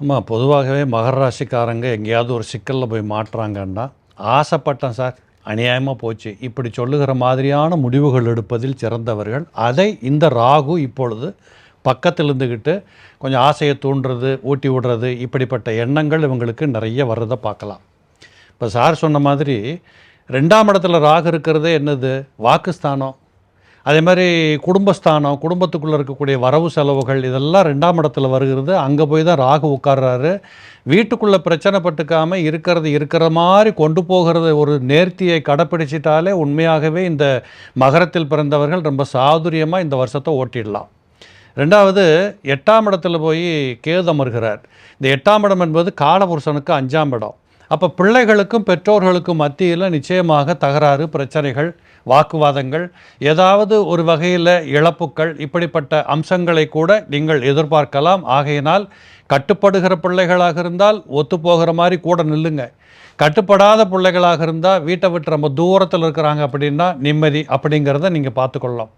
ஆமாம் பொதுவாகவே மகர ராசிக்காரங்க எங்கேயாவது ஒரு சிக்கலில் போய் மாட்டுறாங்கன்னா ஆசைப்பட்டேன் சார். அநியாயமாக போச்சு. இப்படி சொல்லுகிற மாதிரியான முடிவுகள் எடுப்பதில் சிறந்தவர்கள். அதை இந்த ராகு இப்பொழுது பக்கத்தில் இருந்துக்கிட்டு கொஞ்சம் ஆசையை தூண்டுறது ஊட்டி விடுறது இப்படிப்பட்ட எண்ணங்கள் இவங்களுக்கு நிறைய வர்றதை பார்க்கலாம். இப்போ சார் சொன்ன மாதிரி ரெண்டாம் இடத்துல ராகு இருக்கிறதே என்னது? வாக்குஸ்தானம். அதே மாதிரி குடும்பஸ்தானம் குடும்பத்துக்குள்ளே இருக்கக்கூடிய வரவு செலவுகள் இதெல்லாம் ரெண்டாம் இடத்துல வருகிறது. அங்கே போய் தான் ராகு உட்கார்றாரு. வீட்டுக்குள்ளே பிரச்சனை பட்டுக்காமல் இருக்கிறது இருக்கிற மாதிரி கொண்டு போகிறது ஒரு நேர்த்தியை கடைப்பிடிச்சிட்டாலே உண்மையாகவே இந்த மகரத்தில் பிறந்தவர்கள் ரொம்ப சாதுரியமாக இந்த வருஷத்தை ஓட்டிடலாம். ரெண்டாவது எட்டாம் இடத்துல போய் கேது அமர்கிறார். இந்த எட்டாம் இடம் என்பது காலபுருஷனுக்கு அஞ்சாம் இடம். அப்போ பிள்ளைகளுக்கும் பெற்றோர்களுக்கும் மத்தியில் நிச்சயமாக தகராறு பிரச்சனைகள் வாக்குவாதங்கள் ஏதாவது ஒரு வகையில் இழப்புக்கள் இப்படிப்பட்ட அம்சங்களை கூட நீங்கள் எதிர்பார்க்கலாம். ஆகையினால் கட்டுப்படுகிற பிள்ளைகளாக இருந்தால் ஒத்துப்போகிற மாதிரி கூட நில்லுங்க. கட்டுப்படாத பிள்ளைகளாக இருந்தால் வீட்டை விட்டு ரொம்ப தூரத்தில் இருக்கிறாங்க அப்படின்னா நிம்மதி அப்படிங்கிறத நீங்கள் பார்த்துக்கொள்ளலாம்.